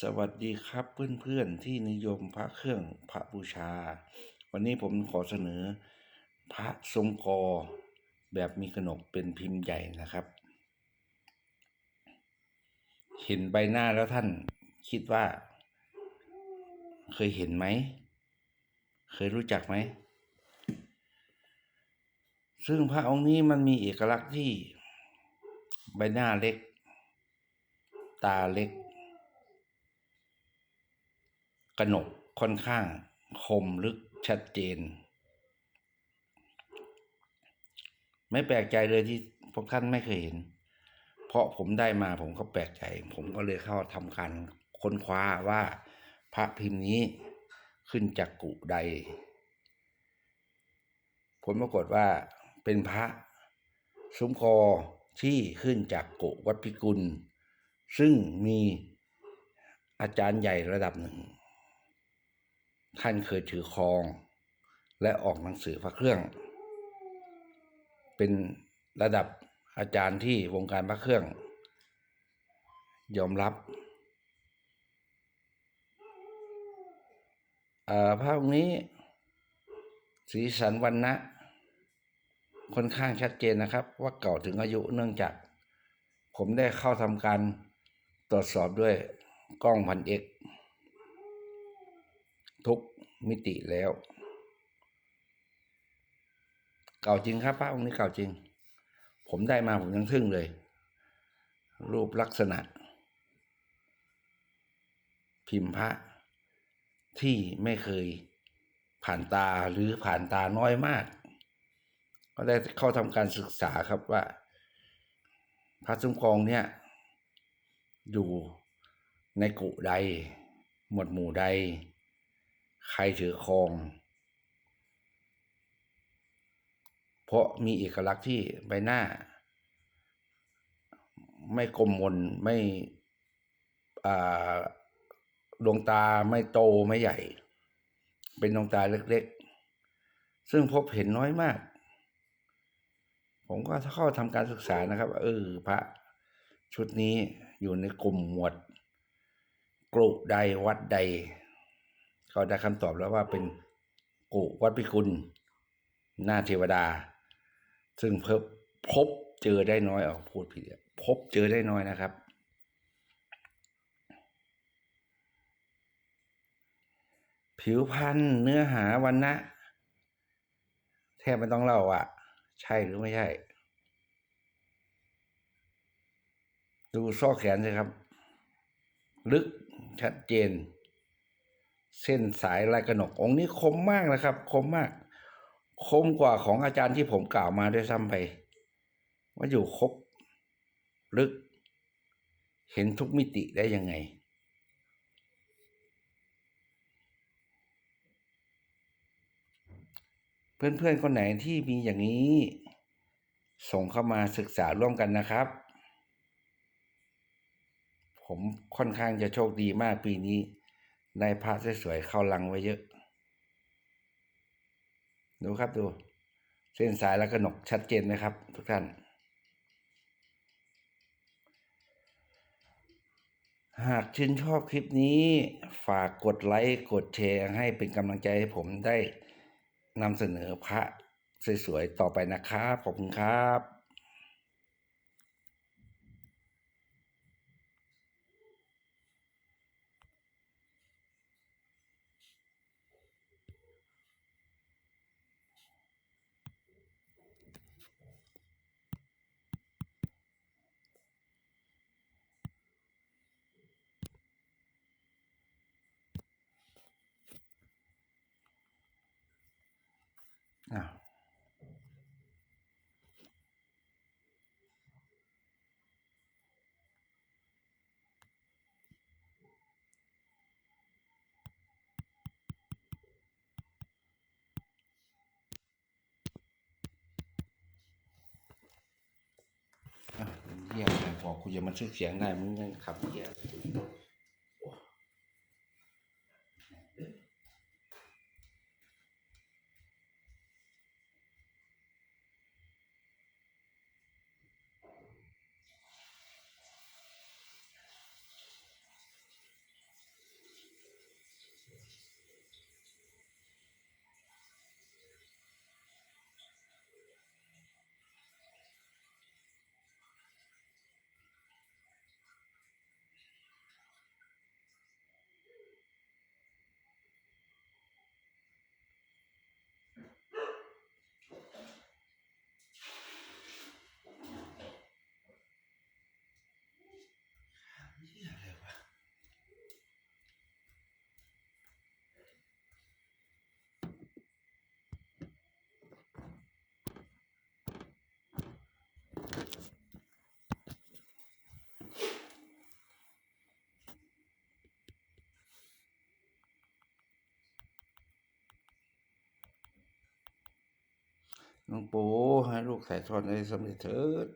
สวัสดีครับเพื่อนๆที่นิยมพระเครื่องพระบูชา วันนี้ผมขอเสนอ พระทรงกอแบบมีกระหนกเป็นพิมพ์ใหญ่นะครับ เห็นใบหน้าแล้วท่านคิดว่า เคยเห็นไหม เคยรู้จักไหม ซึ่งพระองค์นี้มันมีเอกลักษณ์ที่ ใบหน้าเล็ก ตาเล็ก กระหนกค่อนข้างคมลึกชัดเจน ไม่แปลกใจเลยที่พวกท่านไม่เคยเห็น เพราะผมได้มาผมก็แปลกใจ ผมก็เลยเข้าทำการค้นคว้าว่าพระพิมพ์นี้ขึ้นจากกุใด ผลปรากฏว่าเป็นพระซุ้มคอที่ขึ้นจากกุวัดพิกุล ซึ่งมีอาจารย์ใหญ่ระดับหนึ่ง ท่านเคยถือครอง และออกหนังสือพระเครื่อง เป็นระดับอาจารย์ที่วงการพระเครื่อง ยอมรับเอ่อภาพนี้สีสันวันนะค่อนข้างชัดเจนนะครับ ว่าเก่าถึงอายุเนื่องจาก ผมได้เข้าทำการตรวจสอบด้วยกล้องพันเอก ทุกมิติแล้ว เก่าจริงครับพระองค์นี้เก่าจริง ผมได้มาผมยังทึ่งเลย รูปลักษณะ พิมพ์พระ ที่ไม่เคยผ่านตาหรือผ่านตาน้อยมาก ก็ได้เข้าทำการศึกษาครับว่า พระซุ้มกองเนี่ย อยู่ในกุใด หมวดหมู่ใด ใครถือครอง เพราะมีเอกลักษณ์ที่ใบหน้า ไม่กลมมนไม่ดวงตาไม่โตไม่ใหญ่ เป็นดวงตาเล็กๆ ซึ่งพบเห็นน้อยมาก ผมก็เข้าทำการศึกษานะครับ เออพระชุดนี้อยู่ในกลุ่มหมวดกรุใดวัดใด ก็ได้คำตอบแล้วว่าเป็นกุวัดพิกุลหน้าเทวดา ซึ่งเพิ่พบเจอได้น้อยออกพูดผิดพบเจอได้น้อยนะครับ ผิวพรรณเนื้อหาวันนะแทบไม่ต้องเล่าอะใช่หรือไม่ใช่ ดูซ่อแขนสิครับ ลึกชัดเจน เส้นสายลายกระหนกองค์นี้คมมากนะครับ คมมาก คมกว่าของอาจารย์ที่ผมกล่าวมาด้วยซ้ำไป ว่าอยู่ครบลึก เห็นทุกมิติได้ยังไง เพื่อนๆคนไหนที่มีอย่างนี้ ส่งเข้ามาศึกษาร่วมกันนะครับ ผมค่อนข้างจะโชคดีมากปีนี้ ได้พระสวยๆเข้าลังไว้เยอะ ดูครับดู เส้นสายและกระหนกชัดเจนไหมครับ ทุกท่านหากชื่นชอบคลิปนี้ฝากกดไลค์กดแชร์ให้เป็นกำลังใจให้ผมได้นำเสนอพระสวยๆต่อไปนะครับ ขอบคุณครับ อ้าวอะเยี่ยมบอกคุณจะมาชื่อเสียงได้มึงยังขับเยี่ย น้องปูให้ลูกถ่ายทอดในสำเร็จเถิด